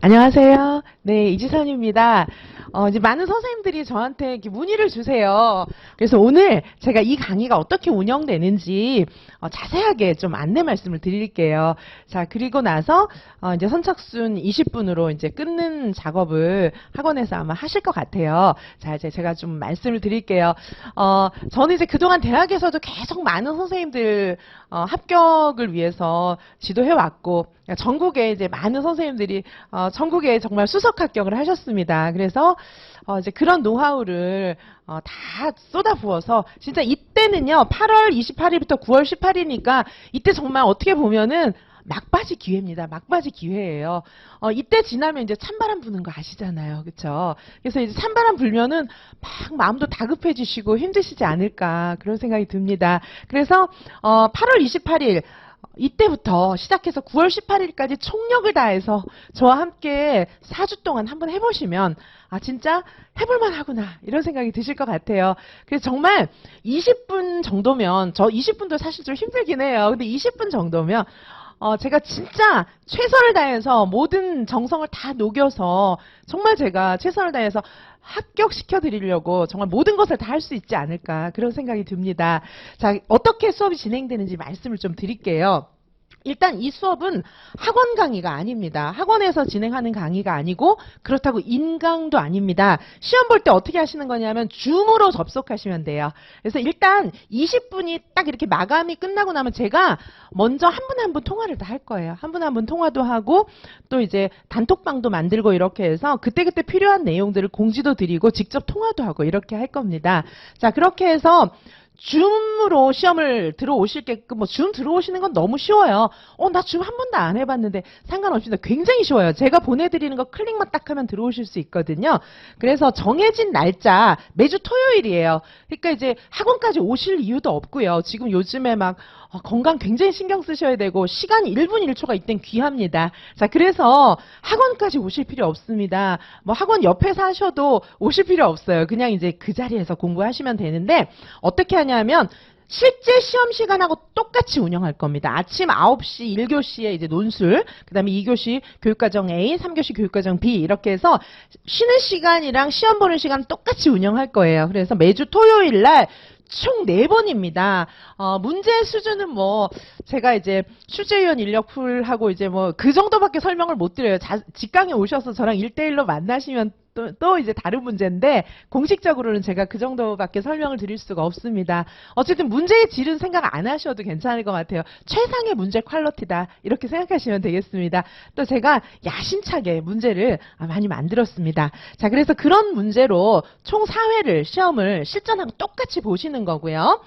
안녕하세요. 네, 이지선입니다. 어, 이제 많은 선생님들이 저한테 이렇게 문의를 주세요. 그래서 오늘 제가 이 강의가 어떻게 운영되는지 어, 자세하게 좀 안내 말씀을 드릴게요. 자, 그리고 나서 어, 이제 선착순 20분으로 이제 끊는 작업을 학원에서 아마 하실 것 같아요. 자, 이제 제가 좀 말씀을 드릴게요. 어, 저는 이제 그동안 대학에서도 계속 많은 선생님들 어, 합격을 위해서 지도해 왔고 전국에 이제 많은 선생님들이 어, 전국에 정말 수석 합격을 하셨습니다. 그래서 어, 이제 그런 노하우를 어, 다 쏟아부어서 진짜 이때는요 8월 28일부터 9월 18일이니까 이때 정말 어떻게 보면은 막바지 기회입니다. 막바지 기회예요. 어, 이때 지나면 이제 찬바람 부는 거 아시잖아요. 그쵸? 그래서 이제 찬바람 불면은 막 마음도 다급해지시고 힘드시지 않을까 그런 생각이 듭니다. 그래서 어, 8월 28일 이때부터 시작해서 9월 18일까지 총력을 다해서 저와 함께 4주 동안 한번 해보시면 아 진짜 해볼만 하구나 이런 생각이 드실 것 같아요. 그래서 정말 20분 정도면 저 20분도 사실 좀 힘들긴 해요. 근데 20분 정도면 어, 제가 진짜 최선을 다해서 모든 정성을 다 녹여서 정말 제가 최선을 다해서 합격시켜 드리려고 정말 모든 것을 다 할 수 있지 않을까 그런 생각이 듭니다. 자, 어떻게 수업이 진행되는지 말씀을 좀 드릴게요. 일단 이 수업은 학원 강의가 아닙니다. 학원에서 진행하는 강의가 아니고 그렇다고 인강도 아닙니다. 시험 볼 때 어떻게 하시는 거냐면 줌으로 접속하시면 돼요. 그래서 일단 20분이 딱 이렇게 마감이 끝나고 나면 제가 먼저 한 분 한분 통화를 다 할 거예요. 한 분 한 분 통화도 하고 또 이제 단톡방도 만들고 이렇게 해서 그때그때 필요한 내용들을 공지도 드리고 직접 통화도 하고 이렇게 할 겁니다. 자, 그렇게 해서 줌으로 시험을 들어오실게끔 뭐 줌 들어오시는 건 너무 쉬워요. 어, 나 줌 한 번도 안 해봤는데 상관없습니다. 굉장히 쉬워요. 제가 보내드리는 거 클릭만 딱 하면 들어오실 수 있거든요. 그래서 정해진 날짜 매주 토요일이에요. 그러니까 이제 학원까지 오실 이유도 없고요. 지금 요즘에 막 어, 건강 굉장히 신경 쓰셔야 되고 시간이 1분 1초가 이땐 귀합니다. 자, 그래서 학원까지 오실 필요 없습니다. 뭐 학원 옆에서 하셔도 오실 필요 없어요. 그냥 이제 그 자리에서 공부하시면 되는데 어떻게 하냐면 실제 시험 시간하고 똑같이 운영할 겁니다. 아침 9시 1교시에 이제 논술, 그 다음에 2교시 교육과정 A, 3교시 교육과정 B 이렇게 해서 쉬는 시간이랑 시험 보는 시간 똑같이 운영할 거예요. 그래서 매주 토요일 날 총 4번입니다. 어, 문제 수준은 뭐, 제가 이제 출제위원 인력풀 하고 이제 뭐, 그 정도밖에 설명을 못 드려요. 자, 직강에 오셔서 저랑 1대1로 만나시면 또, 또 이제 다른 문제인데, 공식적으로는 제가 그 정도밖에 설명을 드릴 수가 없습니다. 어쨌든 문제의 질은 생각 안 하셔도 괜찮을 것 같아요. 최상의 문제 퀄러티다. 이렇게 생각하시면 되겠습니다. 또 제가 야심차게 문제를 많이 만들었습니다. 자, 그래서 그런 문제로 총 4회를 시험을 실전하고 똑같이 보시는 거고요.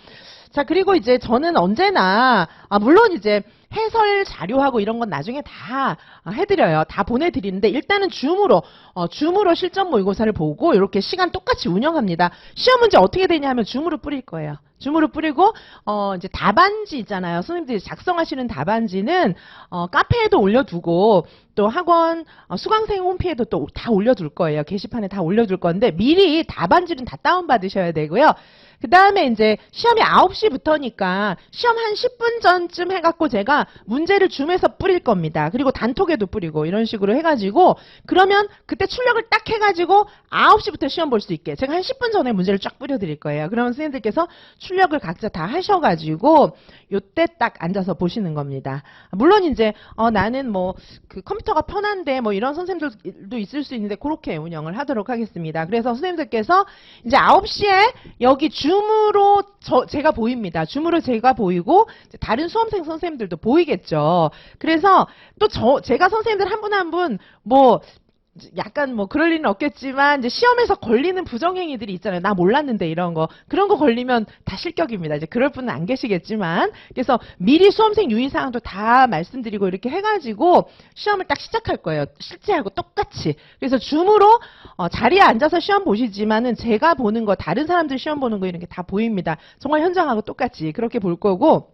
자, 그리고 이제 저는 언제나, 아, 물론 이제 해설 자료하고 이런 건 나중에 다 해드려요. 다 보내드리는데, 일단은 줌으로, 어, 줌으로 실전 모의고사를 보고, 이렇게 시간 똑같이 운영합니다. 시험 문제 어떻게 되냐 하면 줌으로 뿌릴 거예요. 줌으로 뿌리고, 어, 이제 답안지 있잖아요. 선생님들이 작성하시는 답안지는, 어, 카페에도 올려두고, 또 학원, 어, 수강생 홈피에도 또 다 올려둘 거예요. 게시판에 다 올려둘 건데, 미리 답안지는 다 다운 받으셔야 되고요. 그 다음에 이제 시험이 9시부터니까 시험 한 10분 전쯤 해갖고 제가 문제를 줌에서 뿌릴 겁니다. 그리고 단톡에도 뿌리고 이런 식으로 해가지고 그러면 그때 출력을 딱 해가지고 9시부터 시험 볼 수 있게 제가 한 10분 전에 문제를 쫙 뿌려드릴 거예요. 그러면 선생님들께서 출력을 각자 다 하셔가지고 요때 딱 앉아서 보시는 겁니다. 물론 이제 어, 나는 뭐 그 컴퓨터가 편한데 뭐 이런 선생님들도 있을 수 있는데 그렇게 운영을 하도록 하겠습니다. 그래서 선생님들께서 이제 9시에 여기 줌으로 저, 제가 보입니다. 줌으로 제가 보이고 다른 수험생 선생님들도 보이겠죠. 그래서 또 저, 제가 선생님들 한 분 한 분 뭐 약간 뭐 그럴 일은 없겠지만 이제 시험에서 걸리는 부정행위들이 있잖아요. 나 몰랐는데 이런 거 그런 거 걸리면 다 실격입니다. 이제 그럴 분은 안 계시겠지만 그래서 미리 수험생 유의 사항도 다 말씀드리고 이렇게 해가지고 시험을 딱 시작할 거예요. 실제하고 똑같이. 그래서 줌으로 어, 자리에 앉아서 시험 보시지만은 제가 보는 거 다른 사람들 시험 보는 거 이런 게 다 보입니다. 정말 현장하고 똑같이 그렇게 볼 거고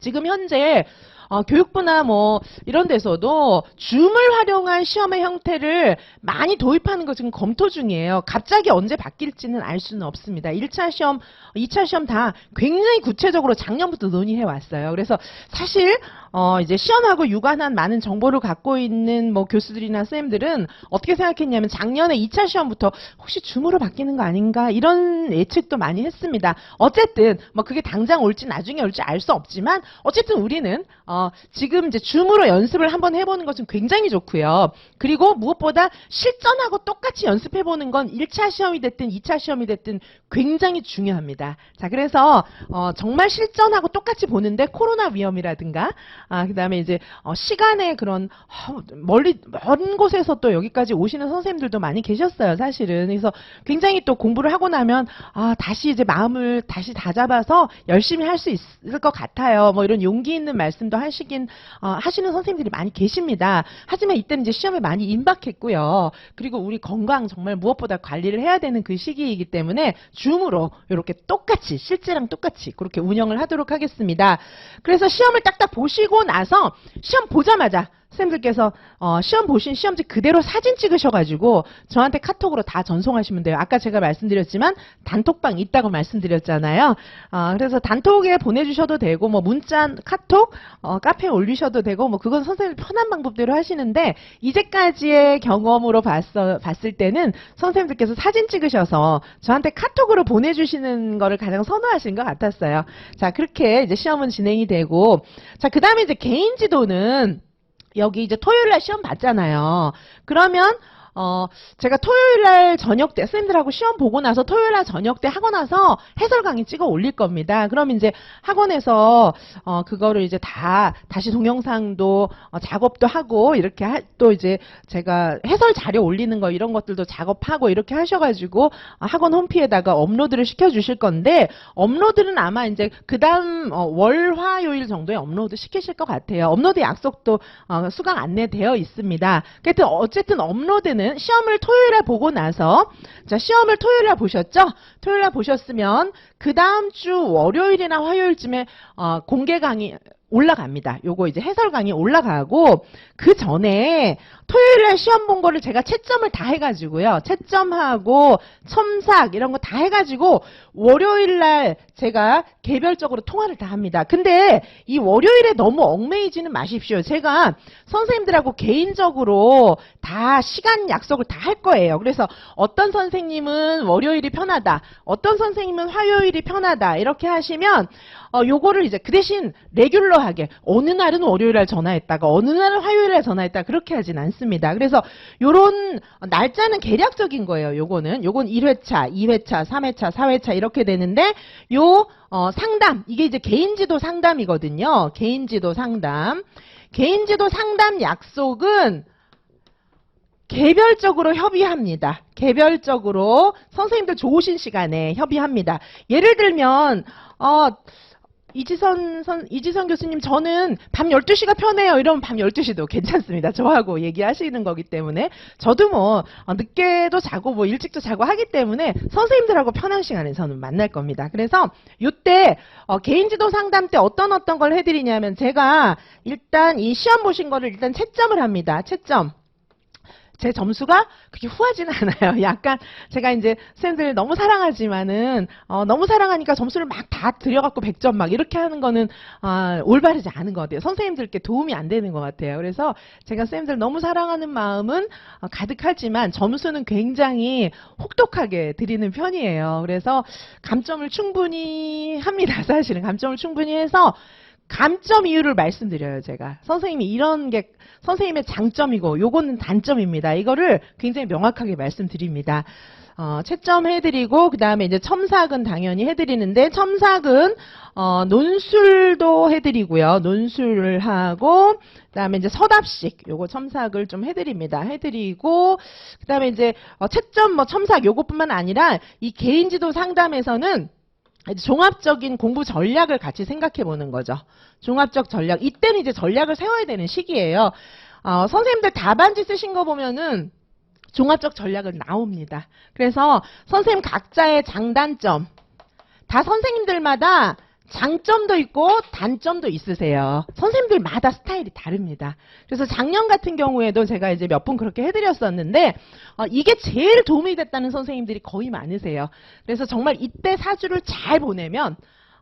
지금 현재 어, 교육부나 뭐 이런 데서도 줌을 활용한 시험의 형태를 많이 도입하는 거 지금 검토 중이에요. 갑자기 언제 바뀔지는 알 수는 없습니다. 1차 시험, 2차 시험 다 굉장히 구체적으로 작년부터 논의해 왔어요. 그래서 사실 어, 이제 시험하고 유관한 많은 정보를 갖고 있는 뭐 교수들이나 선생님들은 어떻게 생각했냐면 작년에 2차 시험부터 혹시 줌으로 바뀌는 거 아닌가 이런 예측도 많이 했습니다. 어쨌든 뭐 그게 당장 올지 나중에 올지 알 수 없지만 어쨌든 우리는 어, 지금 이제 줌으로 연습을 한번 해보는 것은 굉장히 좋고요. 그리고 무엇보다 실전하고 똑같이 연습해보는 건 1차 시험이 됐든 2차 시험이 됐든 굉장히 중요합니다. 자, 그래서 어, 정말 실전하고 똑같이 보는데 코로나 위험이라든가 아, 그다음에 이제 어, 시간의 그런 어, 멀리 먼 곳에서 또 여기까지 오시는 선생님들도 많이 계셨어요, 사실은. 그래서 굉장히 또 공부를 하고 나면 아, 다시 이제 마음을 다시 다잡아서 열심히 할 수 있을 것 같아요. 뭐 이런 용기 있는 말씀도 하시긴 어, 하시는 선생님들이 많이 계십니다. 하지만 이때는 이제 시험에 많이 임박했고요. 그리고 우리 건강 정말 무엇보다 관리를 해야 되는 그 시기이기 때문에 줌으로 이렇게 똑같이 실제랑 똑같이 그렇게 운영을 하도록 하겠습니다. 그래서 시험을 딱딱 보시고 나서 시험 보자마자 선생님들께서 어, 시험 보신 시험지 그대로 사진 찍으셔가지고 저한테 카톡으로 다 전송하시면 돼요. 아까 제가 말씀드렸지만 단톡방 있다고 말씀드렸잖아요. 어, 그래서 단톡에 보내주셔도 되고 뭐 문자, 카톡, 어, 카페에 올리셔도 되고 뭐 그건 선생님 편한 방법대로 하시는데 이제까지의 경험으로 봤어, 봤을 때는 선생님들께서 사진 찍으셔서 저한테 카톡으로 보내주시는 거를 가장 선호하시는 것 같았어요. 자 그렇게 이제 시험은 진행이 되고 자 그 다음에 이제 개인 지도는 여기 이제 토요일 날 시험 봤잖아요. 그러면 어, 제가 토요일 날 저녁 때, 선생님들하고 시험 보고 나서 토요일 날 저녁 때 하고 나서 해설 강의 찍어 올릴 겁니다. 그럼 이제 학원에서, 어, 그거를 이제 다, 다시 동영상도, 어, 작업도 하고, 이렇게 하, 또 이제 제가 해설 자료 올리는 거 이런 것들도 작업하고 이렇게 하셔가지고, 어, 학원 홈피에다가 업로드를 시켜주실 건데, 업로드는 아마 이제 그 다음, 어, 월, 화, 요일 정도에 업로드 시키실 것 같아요. 업로드 약속도, 어, 수강 안내되어 있습니다. 어쨌든 업로드는 시험을 토요일에 보고 나서 자 시험을 토요일에 보셨죠? 토요일에 보셨으면 그 다음 주 월요일이나 화요일쯤에 어, 공개 강의 올라갑니다. 요거 이제 해설 강의 올라가고 그 전에 토요일에 시험 본 거를 제가 채점을 다 해가지고요. 채점하고 첨삭 이런 거 다 해가지고 월요일 날 제가 개별적으로 통화를 다 합니다. 근데 이 월요일에 너무 얽매이지는 마십시오. 제가 선생님들하고 개인적으로 다 시간 약속을 다 할 거예요. 그래서 어떤 선생님은 월요일이 편하다. 어떤 선생님은 화요일이 편하다. 이렇게 하시면 어, 요거를 이제 그 대신 레귤러 하게 어느 날은 월요일에 전화했다가 어느 날은 화요일에 전화했다 그렇게 하진 않습니다. 그래서 요런 날짜는 계략적인 거예요. 요거는 요건 1회차, 2회차, 3회차, 4회차 이렇게 되는데 요 어, 상담 이게 이제 개인지도 상담이거든요. 개인지도 상담. 개인지도 상담 약속은 개별적으로 협의합니다. 개별적으로 선생님들 좋으신 시간에 협의합니다. 예를 들면 어 이지선 선, 이지선 교수님, 저는 밤 12시가 편해요. 이러면 밤 12시도 괜찮습니다. 저하고 얘기하시는 거기 때문에. 저도 뭐, 어, 늦게도 자고, 뭐, 일찍도 자고 하기 때문에 선생님들하고 편한 시간에 저는 만날 겁니다. 그래서, 요때, 어, 개인 지도 상담 때 어떤 어떤 걸 해드리냐면, 제가 일단 이 시험 보신 거를 일단 채점을 합니다. 채점. 제 점수가 그렇게 후하지는 않아요. 약간 제가 이제 선생님들 너무 사랑하지만은 어, 너무 사랑하니까 점수를 막 다 들여갖고 100점 막 이렇게 하는 거는 아, 올바르지 않은 것 같아요. 선생님들께 도움이 안 되는 것 같아요. 그래서 제가 선생님들 너무 사랑하는 마음은 어, 가득하지만 점수는 굉장히 혹독하게 드리는 편이에요. 그래서 감점을 충분히 합니다. 사실은 감점을 충분히 해서 감점 이유를 말씀드려요, 제가. 선생님이 이런 게 선생님의 장점이고 요거는 단점입니다. 이거를 굉장히 명확하게 말씀드립니다. 어, 채점 해드리고 그 다음에 이제 첨삭은 당연히 해드리는데 첨삭은 어, 논술도 해드리고요. 논술을 하고 그 다음에 이제 서답식 요거 첨삭을 좀 해드립니다. 해드리고 그 다음에 이제 어, 채점 뭐 첨삭 요것뿐만 아니라 이 개인지도 상담에서는 종합적인 공부 전략을 같이 생각해 보는 거죠. 종합적 전략. 이때는 이제 전략을 세워야 되는 시기예요. 어, 선생님들 답안지 쓰신 거 보면은 종합적 전략은 나옵니다. 그래서 선생님 각자의 장단점, 다 선생님들마다 장점도 있고 단점도 있으세요. 선생님들마다 스타일이 다릅니다. 그래서 작년 같은 경우에도 제가 이제 몇 분 그렇게 해드렸었는데 어, 이게 제일 도움이 됐다는 선생님들이 거의 많으세요. 그래서 정말 이때 사주를 잘 보내면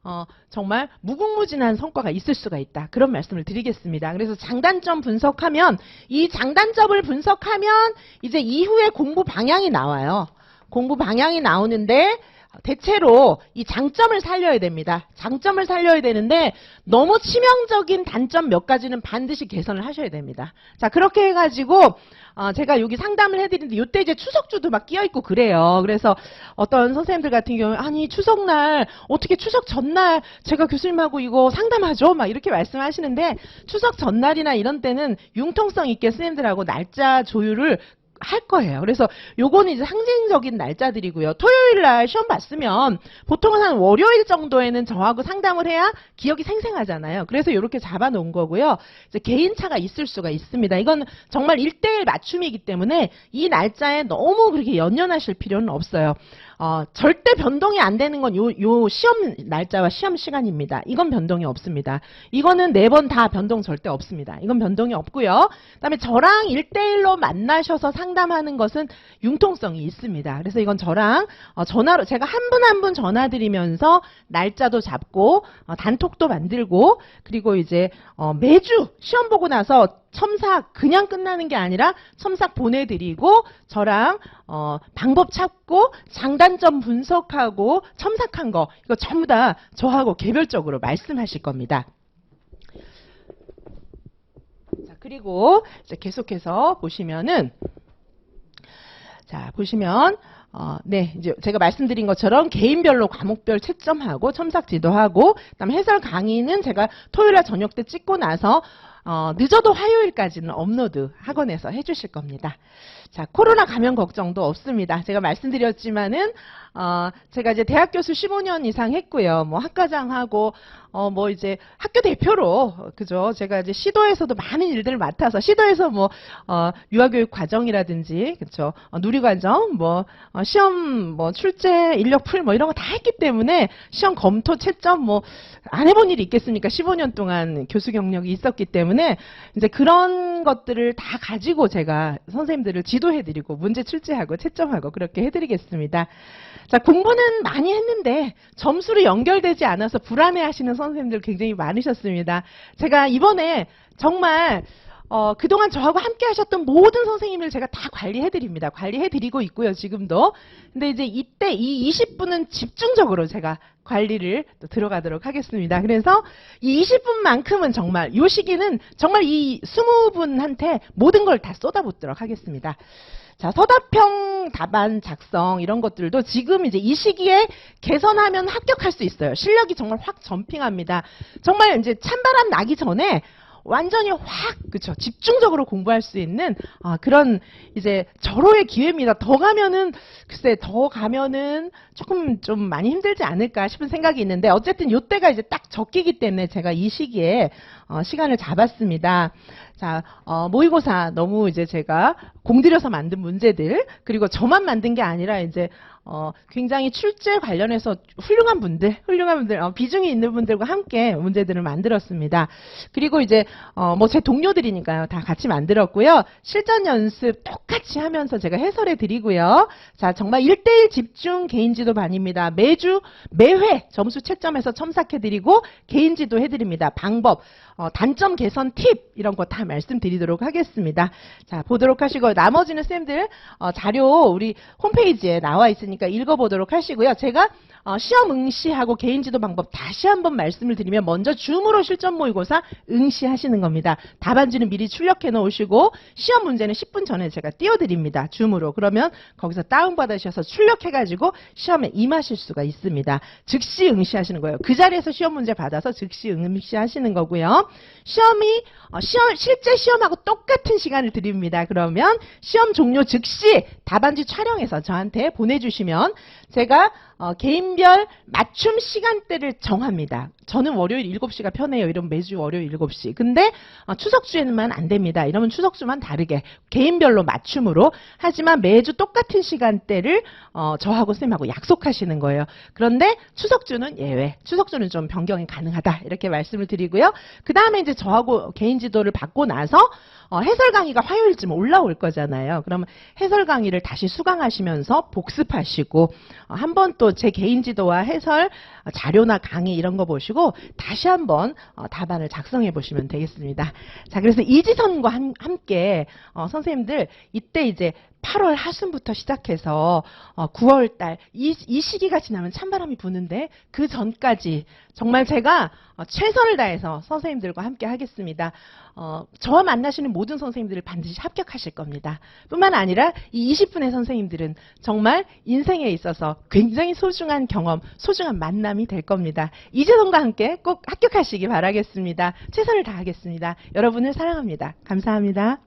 어, 정말 무궁무진한 성과가 있을 수가 있다. 그런 말씀을 드리겠습니다. 그래서 장단점 분석하면 이 장단점을 분석하면 이제 이후에 공부 방향이 나와요. 공부 방향이 나오는데 대체로 이 장점을 살려야 됩니다. 장점을 살려야 되는데 너무 치명적인 단점 몇 가지는 반드시 개선을 하셔야 됩니다. 자 그렇게 해가지고 어, 제가 여기 상담을 해드리는데 이때 이제 추석주도 막 끼어있고 그래요. 그래서 어떤 선생님들 같은 경우에 아니 추석날 어떻게 추석 전날 제가 교수님하고 이거 상담하죠? 막 이렇게 말씀하시는데 추석 전날이나 이런 때는 융통성 있게 선생님들하고 날짜 조율을 할 거예요. 그래서 요거는 이제 상징적인 날짜들이고요. 토요일 날 시험 봤으면 보통은 한 월요일 정도에는 저하고 상담을 해야 기억이 생생하잖아요. 그래서 이렇게 잡아 놓은 거고요. 이제 개인차가 있을 수가 있습니다. 이건 정말 1대1 맞춤이기 때문에 이 날짜에 너무 그렇게 연연하실 필요는 없어요. 어, 절대 변동이 안 되는 건 요, 요 시험 날짜와 시험 시간입니다. 이건 변동이 없습니다. 이거는 네 번 다 변동 절대 없습니다. 이건 변동이 없고요. 그다음에 저랑 1대1로 만나셔서 상담하는 것은 융통성이 있습니다. 그래서 이건 저랑 어, 전화로 제가 한 분 한 분 전화 드리면서 날짜도 잡고 어, 단톡도 만들고 그리고 이제 어, 매주 시험 보고 나서 첨삭 그냥 끝나는 게 아니라 첨삭 보내드리고 저랑 어, 방법 찾고 장단점 분석하고 첨삭한 거 이거 전부 다 저하고 개별적으로 말씀하실 겁니다. 자 그리고 계속해서 보시면은 자 보시면 어, 네, 이제 제가 말씀드린 것처럼 개인별로 과목별 채점하고 첨삭 지도하고, 그다음 해설 강의는 제가 토요일 날 저녁 때 찍고 나서 어, 늦어도 화요일까지는 업로드 학원에서 해주실 겁니다. 자, 코로나 감염 걱정도 없습니다. 제가 말씀드렸지만은 어, 제가 이제 대학 교수 15년 이상 했고요. 뭐 학과장하고 어, 뭐 이제 학교 대표로 그죠? 제가 이제 시도에서도 많은 일들을 맡아서 시도에서 뭐 어, 유아교육 과정이라든지 그렇죠? 어, 누리과정, 뭐 어, 시험 뭐 출제 인력풀 뭐 이런 거 다 했기 때문에 시험 검토 채점 뭐 안 해본 일이 있겠습니까? 15년 동안 교수 경력이 있었기 때문에 이제 그런 것들을 다 가지고 제가 선생님들을 지도해드리고 문제 출제하고 채점하고 그렇게 해드리겠습니다. 자, 공부는 많이 했는데 점수로 연결되지 않아서 불안해 하시는 선생님들 굉장히 많으셨습니다. 제가 이번에 정말 어, 그동안 저하고 함께 하셨던 모든 선생님을 제가 다 관리해드립니다. 관리해드리고 있고요, 지금도. 근데 이제 이때 이 20분은 집중적으로 제가 관리를 또 들어가도록 하겠습니다. 그래서 이 20분만큼은 정말, 이 시기는 정말 이 20분한테 모든 걸 다 쏟아붓도록 하겠습니다. 자, 서답형 답안 작성 이런 것들도 지금 이제 이 시기에 개선하면 합격할 수 있어요. 실력이 정말 확 점핑합니다. 정말 이제 찬바람 나기 전에 완전히 확 그쵸 집중적으로 공부할 수 있는 아, 그런 이제 절호의 기회입니다. 더 가면은 글쎄 더 가면은 조금 좀 많이 힘들지 않을까 싶은 생각이 있는데 어쨌든 요때가 이제 딱 적기기 때문에 제가 이 시기에 어, 시간을 잡았습니다. 자, 어, 모의고사 너무 이제 제가 공들여서 만든 문제들, 그리고 저만 만든 게 아니라 이제, 어, 굉장히 출제 관련해서 훌륭한 분들, 훌륭한 분들, 어, 비중이 있는 분들과 함께 문제들을 만들었습니다. 그리고 이제, 어, 뭐 제 동료들이니까요. 다 같이 만들었고요. 실전 연습 똑같이 하면서 제가 해설해 드리고요. 자, 정말 1대1 집중 개인지도 반입니다. 매주, 매회 점수 채점해서 첨삭해 드리고, 개인지도 해 드립니다. 방법, 어, 단점 개선 팁 이런 거 다 말씀드리도록 하겠습니다. 자 보도록 하시고 나머지는 쌤들 어, 자료 우리 홈페이지에 나와 있으니까 읽어보도록 하시고요. 제가 어, 시험 응시하고 개인지도 방법 다시 한번 말씀을 드리면 먼저 줌으로 실전 모의고사 응시하시는 겁니다. 답안지는 미리 출력해 놓으시고 시험 문제는 10분 전에 제가 띄워드립니다. 줌으로 그러면 거기서 다운받으셔서 출력해가지고 시험에 임하실 수가 있습니다. 즉시 응시하시는 거예요. 그 자리에서 시험 문제 받아서 즉시 응시하시는 거고요. 시험이 어, 시험 실제 시험하고 똑같은 시간을 드립니다. 그러면 시험 종료 즉시 답안지 촬영해서 저한테 보내주시면 제가 어, 개인별 맞춤 시간대를 정합니다. 저는 월요일 7시가 편해요. 이러면 매주 월요일 7시. 근데 어, 추석 주에는만 안 됩니다. 이러면 추석 주만 다르게 개인별로 맞춤으로 하지만 매주 똑같은 시간대를 어, 저하고 쌤하고 약속하시는 거예요. 그런데 추석 주는 예외. 추석 주는 좀 변경이 가능하다. 이렇게 말씀을 드리고요. 그 다음에 이제 저하고 개인 지도를 받고 나서 어, 해설 강의가 화요일쯤 올라올 거잖아요. 그러면 해설 강의를 다시 수강하시면서 복습하시고 어, 한번 또 제 개인 지도와 해설 어, 자료나 강의 이런 거 보시고 다시 한번 어, 답안을 작성해 보시면 되겠습니다. 자, 그래서 이지선과 한- 함께 어, 선생님들 이때 이제 8월 하순부터 시작해서 어, 9월 달이 시기가 지나면 찬바람이 부는데 그 전까지 정말 제가 어, 최선을 다해서 선생님들과 함께 하겠습니다. 어, 저와 만나시는 모든 선생님들을 반드시 합격하실 겁니다. 뿐만 아니라 이 20분의 선생님들은 정말 인생에 있어서 굉장히 소중한 경험, 소중한 만남이 될 겁니다. 이재동과 함께 꼭 합격하시기 바라겠습니다. 최선을 다하겠습니다. 여러분을 사랑합니다. 감사합니다.